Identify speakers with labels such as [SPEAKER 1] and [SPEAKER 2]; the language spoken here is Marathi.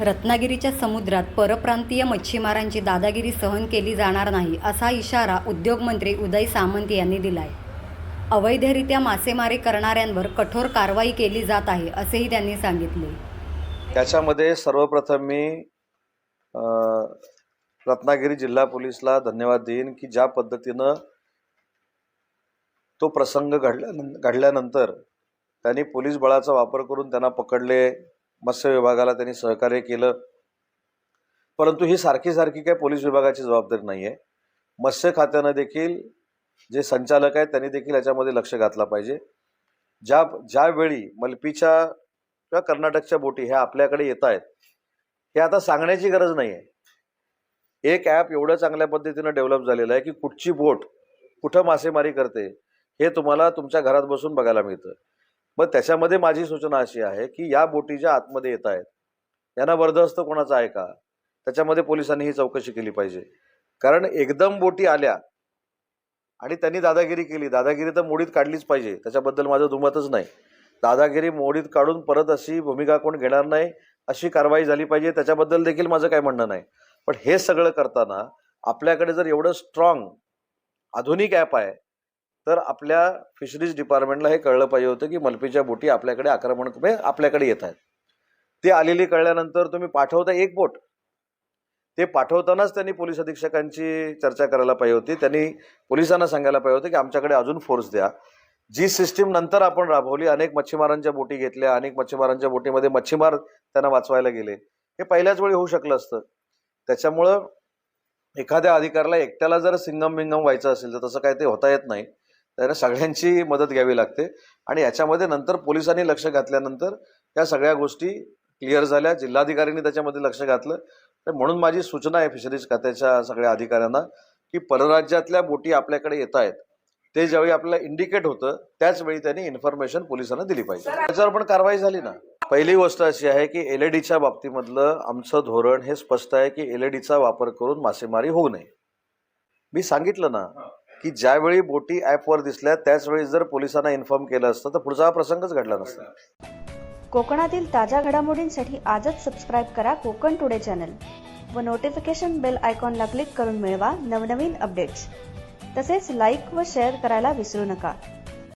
[SPEAKER 1] रत्नागिरीच्या समुद्रात परप्रांतीय मच्छीमारांची दादागिरी सहन केली जाणार नाही असा इशारा उद्योगमंत्री उदय सामंत यांनी दिलाय. अवैधरित्या मासेमारी करणाऱ्यांवर कठोर कारवाई केली जात आहे असेही त्यांनी सांगितले.
[SPEAKER 2] त्याच्यामध्ये सर्वप्रथम मी रत्नागिरी जिल्हा पोलीसला धन्यवाद देईन की ज्या पद्धतीनं तो प्रसंग घडल्या घडल्यानंतर त्यांनी पोलीस बळाचा वापर करून त्यांना पकडले मत्स्य विभागाला त्यांनी सहकार्य केलं. परंतु ही सारखी सारखी काय पोलीस विभागाची जबाबदारी नाही आहे मत्स्य खात्यानं देखील जे संचालक आहेत त्यांनी देखील याच्यामध्ये लक्ष घातलं पाहिजे. ज्या ज्यावेळी मलपीच्या किंवा कर्नाटकच्या बोटी ह्या आपल्याकडे येत आहेत हे आता सांगण्याची गरज नाही आहे एक ॲप एवढं चांगल्या पद्धतीनं डेव्हलप झालेलं आहे की कुठची बोट कुठं मासेमारी करते हे तुम्हाला तुमच्या घरात बसून बघायला मिळतं. मग त्याच्यामध्ये माझी सूचना अशी आहे की या बोटी ज्या आतमध्ये येत आहेत यांना बर्दस्त कोणाचा आहे का? त्याच्यामध्ये पोलिसांनी ही चौकशी केली पाहिजे. कारण एकदम बोटी आल्या आणि त्यांनी दादागिरी केली. दादागिरी तर मोडीत काढलीच पाहिजे. त्याच्याबद्दल माझं दुमतच नाही. दादागिरी मोडीत काढून परत अशी भूमिका कोण घेणार नाही अशी कारवाई झाली पाहिजे. त्याच्याबद्दल देखील माझं काय म्हणणं नाही. पण हे सगळं करताना आपल्याकडे जर एवढं स्ट्रॉंग आधुनिक ॲप आहे तर आपल्या फिशरीज डिपार्टमेंटला हे कळलं पाहिजे होतं की मलपीच्या बोटी आपल्याकडे आक्रमण म्हणजे आपल्याकडे येत आहेत. ते आलेली कळल्यानंतर तुम्ही पाठवता एक बोट. ते पाठवतानाच त्यांनी पोलीस अधीक्षकांची चर्चा करायला पाहिजे होती. त्यांनी पोलिसांना सांगायला पाहिजे होतं की आमच्याकडे अजून फोर्स द्या. जी सिस्टीम नंतर आपण राबवली अनेक मच्छीमारांच्या बोटी घेतल्या अनेक मच्छीमारांच्या बोटीमध्ये मच्छीमार त्यांना वाचवायला गेले. हे पहिल्याच वेळी होऊ शकलं असतं. त्याच्यामुळं एखाद्या अधिकाऱ्याला एकट्याला जर सिंगम बिंगम व्हायचं असेल तर तसं काय ते होता येत नाही. त्याला सगळ्यांची मदत घ्यावी लागते. आणि याच्यामध्ये नंतर पोलिसांनी लक्ष घातल्यानंतर या सगळ्या गोष्टी क्लिअर झाल्या. जिल्हाधिकाऱ्यांनी त्याच्यामध्ये लक्ष घातलं. तर म्हणून माझी सूचना आहे फिशरीज खात्याच्या सगळ्या अधिकाऱ्यांना की परराज्यातल्या बोटी आपल्याकडे येत आहेत. ते ज्यावेळी आपल्याला इंडिकेट होतं त्याच वेळी त्यांनी इन्फॉर्मेशन पोलिसांना दिली पाहिजे. त्याच्यावर पण कारवाई झाली ना? पहिली गोष्ट अशी आहे की एल डीच्या बाबतीमधलं आमचं धोरण हे स्पष्ट आहे की एल डीचा वापर करून मासेमारी होऊ नये. मी सांगितलं ना की ज्यावेळी बोटी ॲपवर दिसल्या त्याचवेळी जर पोलिसांना इन्फॉर्म केलं असतं तर पुढचा हा प्रसंगच घडला नसता.
[SPEAKER 3] कोकणातील ताज्या घडामोडींसाठी आजच सबस्क्राईब करा कोकण टुडे चॅनल व नोटिफिकेशन बेल आयकॉनला क्लिक करून मिळवा नवनवीन अपडेट्स तसेच लाईक व शेअर करायला विसरू नका.